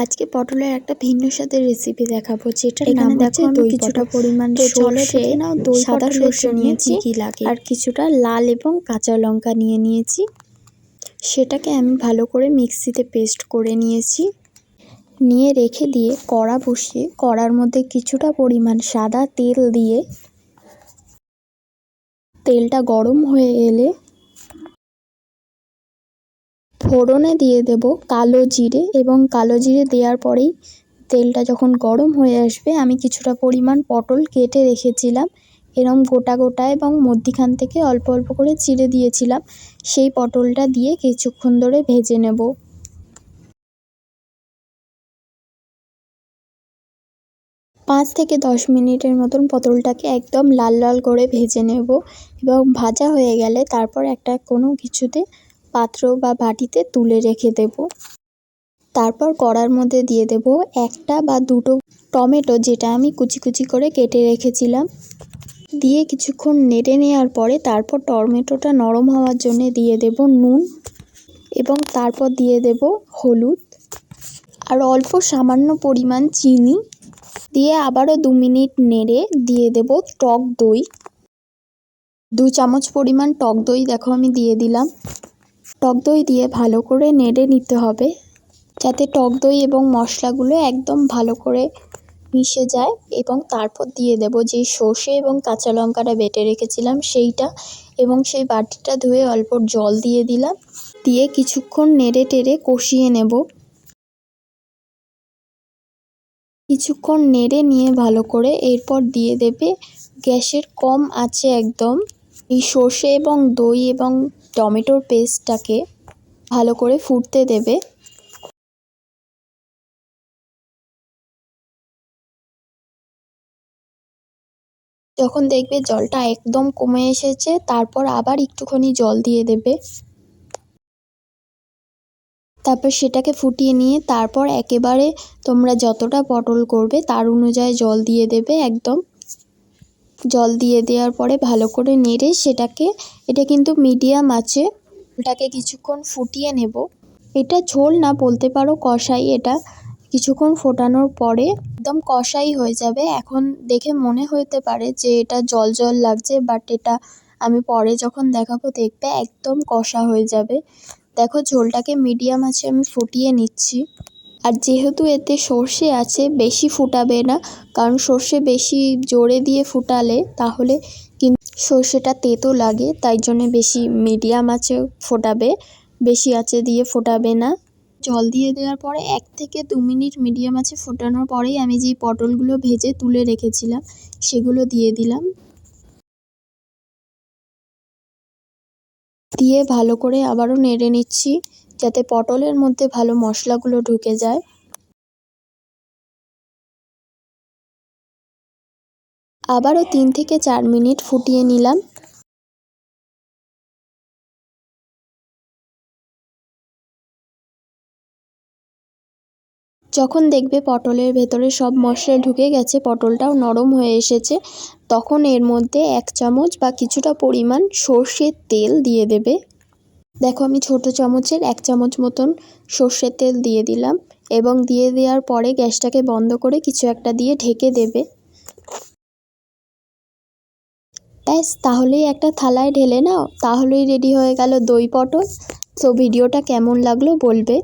আজকে পটলের একটা ভিন্ন স্বাদের রেসিপি দেখাবো যেটার নাম হচ্ছে দেখো দই কিছুটা পরিমাণ সর্ষে, নাও দই সাদা সর্ষে নিয়েছি কি লাগে। আর কিছুটা লাল এবং কাঁচা লঙ্কা নিয়ে নিয়েছি। সেটাকে আমি ভালো করে মিক্সিতে পেস্ট করে নিয়েছি। নিয়ে রেখে দিয়ে কড়া বসিয়ে কড়ার মধ্যে কিছুটা পরিমাণ সাদা তেল দিয়ে তেলটা গরম হয়ে এলে ফোড়নে দিয়ে দেব কালো জিরে এবং কালো জিরে দেওয়ার পরেই তেলটা যখন গরম হয়ে আসবে, আমি কিছুটা পরিমাণ পটল কেটে রেখেছিলাম। এরম গোটা গোটা এবং মধ্যিখান থেকে অল্প অল্প করে চিড়ে দিয়েছিলাম। সেই পটলটা দিয়ে কিছুক্ষণ ধরে ভেজে নেব। পাঁচ থেকে দশ মিনিটের মতন পটলটাকে একদম লাল লাল করে ভেজে নেব এবং ভাজা হয়ে গেলে তারপর একটা কোনো কিছুতে পাত্র বা বাটিতে তুলে রেখে দেব। তারপর কড়ার মধ্যে দিয়ে দেব একটা বা দুটো টমেটো যেটা আমি কুচি কুচি করে কেটে রেখেছিলাম। দিয়ে কিছুক্ষণ নেড়ে নেওয়ার পরে তারপর টমেটোটা নরম হওয়ার জন্য দিয়ে দেব নুন এবং তারপর দিয়ে দেব হলুদ আর অল্প সামান্য পরিমাণ চিনি। দিয়ে আবারও দু মিনিট নেড়ে দিয়ে দেব টক দই। দু চামচ পরিমাণ টক দই দেখো আমি দিয়ে দিলাম। টক দই দিয়ে ভালো করে নেড়ে নিতে হবে, যাতে টক দই এবং মশলাগুলো একদম ভালো করে মিশে যায়। এবং তারপর দিয়ে দেব যে সর্ষে এবং কাঁচা লঙ্কাটা বেটে রেখেছিলাম সেইটা এবং সেই বাটিটা ধুয়ে অল্প জল দিয়ে দিলাম। দিয়ে কিছুক্ষণ নেড়ে টেড়ে কষিয়ে নেব। কিছুক্ষণ নেড়ে নিয়ে ভালো করে এরপর দিয়ে দেবে, গ্যাসের কম আছে একদম। এই সর্ষে এবং দই এবং টমেটোর পেস্টটাকে ভালো করে ফুটতে দেবে। যখন দেখবে জলটা একদম কমে এসেছে, তারপর আবার একটুখানি জল দিয়ে দেবে। তারপর সেটাকে ফুটিয়ে নিয়ে তারপর একেবারে তোমরা যতটা পটল করবে, তার অনুযায়ী জল দিয়ে দেবে একদম। জল দিয়ে দেওয়ার পরে ভালো করে নেড়ে সেটাকে, এটা কিন্তু মিডিয়াম আছে, ওটাকে কিছুক্ষণ ফুটিয়ে নেব। এটা ঝোল না, বলতে পারো কষাই এটা। কিছুক্ষণ ফোটানোর পরে একদম কষাই হয়ে যাবে। এখন দেখে মনে হতে পারে যে এটা জল জল লাগছে বাট এটা আমি পরে যখন দেখাবো দেখবে একদম কষা হয়ে যাবে। দেখো ঝোলটাকে মিডিয়াম আছে, আমি ফুটিয়ে নিচ্ছি। আর যেহেতু এতে সর্ষে আছে, বেশি ফুটাবে না। কারণ সর্ষে বেশি জোরে দিয়ে ফুটালে তাহলে কিন্তু সর্ষেটা তেতো লাগে, তাই জন্যে বেশি মিডিয়াম আছে ফোটাবে, বেশি আঁচে দিয়ে ফোটাবে না। জল দিয়ে দেওয়ার পরে এক থেকে দু মিনিট মিডিয়াম আছে ফোটানোর পরেই আমি যেই পটলগুলো ভেজে তুলে রেখেছিলাম, সেগুলো দিয়ে দিলাম। দিয়ে ভালো করে আবারও নেড়ে নিচ্ছি। যাতে পটলের মধ্যে ভালো মশলাগুলো ঢুকে যায়। আবারও তিন থেকে চার মিনিট ফুটিয়ে নিলাম। যখন দেখবে পটলের ভেতরে সব মশলা ঢুকে গেছে, পটলটাও নরম হয়ে এসেছে, তখন এর মধ্যে এক চামচ বা কিছুটা পরিমাণ সর্ষের তেল দিয়ে দেবে। দেখো আমি ছোট চামচের এক চামচ মতন সর্ষের তেল দিয়ে দিলাম এবং দিয়ে দেওয়ার পরে গ্যাসটাকে বন্ধ করে কিছু একটা দিয়ে ঢেকে দেবে। ব্যাস, তাহলেই একটা থালায় ঢেলে নাও, তাহলেই রেডি হয়ে গেল দই পটল। তো ভিডিওটা কেমন লাগল বলবে।